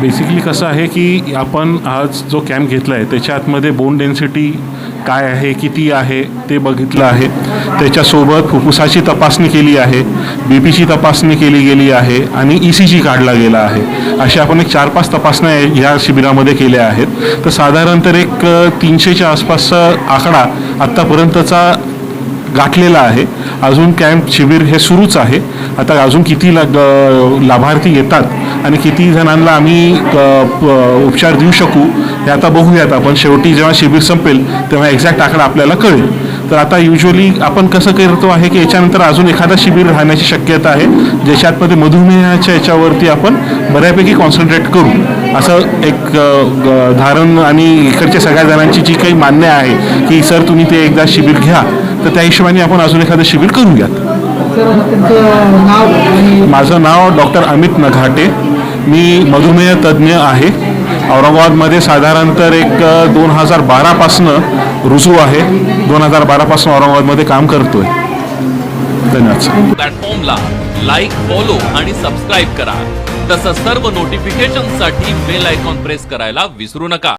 Basically कसं आहे की आपण आज जो कॅम्प घेतला आहे त्याच्या आतमध्ये बोन डेन्सिटी काय आहे किती आहे ते बघितलं आहे. त्याच्यासोबत फुफ्फुसाची तपासणी केली आहे बी पीची तपासणी केली गेली आहे आणि ई सी जी काढला गेला आहे. अशा आपण एक चार पाच तपासण्या या शिबिरामध्ये केल्या आहेत. तर साधारण तर एक तीनशेच्या आसपासचा आकडा आत्तापर्यंतचा गाठलेला आहे. अजून कॅम्प शिबिर हे सुरूच आहे. आता अजून किती लाग लाभार्थी येतात आणि किती जणांना आम्ही उपचार देऊ शकू हे आता बघूयात आपण. शेवटी जेव्हा शिबिर संपेल तेव्हा एक्झॅक्ट आकडा आपल्याला कळेल. तर आता युजली आपण कसं करतो आहे की याच्यानंतर अजून एखादा शिबिर राहण्याची शक्यता आहे. ज्याच्यातमध्ये मधुमेहाच्या याच्यावरती आपण बऱ्यापैकी कॉन्सन्ट्रेट करू. असं एक ग- धारण आणि इकडच्या सगळ्या जणांची जी काही मान्य आहे की सर तुम्ही ते एकदा शिबिर घ्या. तर त्या हिशोबाने आपण अजून एखादं शिबिर करूयात सर माझं नाव डॉक्टर अमित नघाटे. मी मधुमेह तज्ज्ञ आहे. औरंगाबादमध्ये साधारणतः एक दोन हजार बारापासनं रुजू आहे. दोन हजार बारापासून औरंगाबादमध्ये काम करतोय. धन्यवाद प्लॅटफॉर्मला लाईक फॉलो आणि सबस्क्राईब करा. तसंच सर्व नोटिफिकेशनसाठी बेल आयकॉन प्रेस करायला विसरू नका.